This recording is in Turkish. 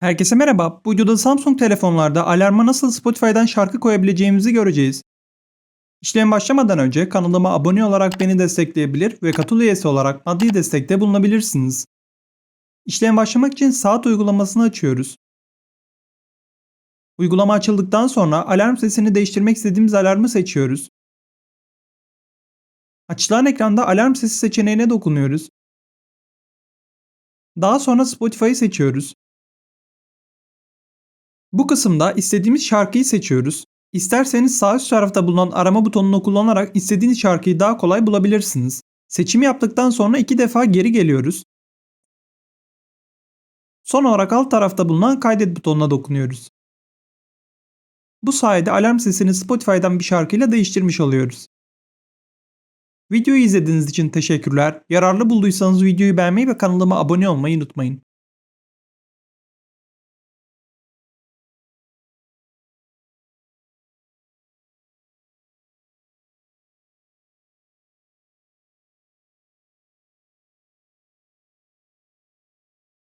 Herkese merhaba. Bu videoda Samsung telefonlarda alarma nasıl Spotify'dan şarkı koyabileceğimizi göreceğiz. İşlem başlamadan önce kanalıma abone olarak beni destekleyebilir ve katıl üyesi olarak maddi destekte bulunabilirsiniz. İşlem başlamak için saat uygulamasını açıyoruz. Uygulama açıldıktan sonra alarm sesini değiştirmek istediğimiz alarmı seçiyoruz. Açılan ekranda alarm sesi seçeneğine dokunuyoruz. Daha sonra Spotify'ı seçiyoruz. Bu kısımda istediğimiz şarkıyı seçiyoruz. İsterseniz sağ üst tarafta bulunan arama butonunu kullanarak istediğiniz şarkıyı daha kolay bulabilirsiniz. Seçimi yaptıktan sonra iki defa geri geliyoruz. Son olarak alt tarafta bulunan kaydet butonuna dokunuyoruz. Bu sayede alarm sesini Spotify'dan bir şarkıyla değiştirmiş oluyoruz. Videoyu izlediğiniz için teşekkürler. Yararlı bulduysanız videoyu beğenmeyi ve kanalıma abone olmayı unutmayın.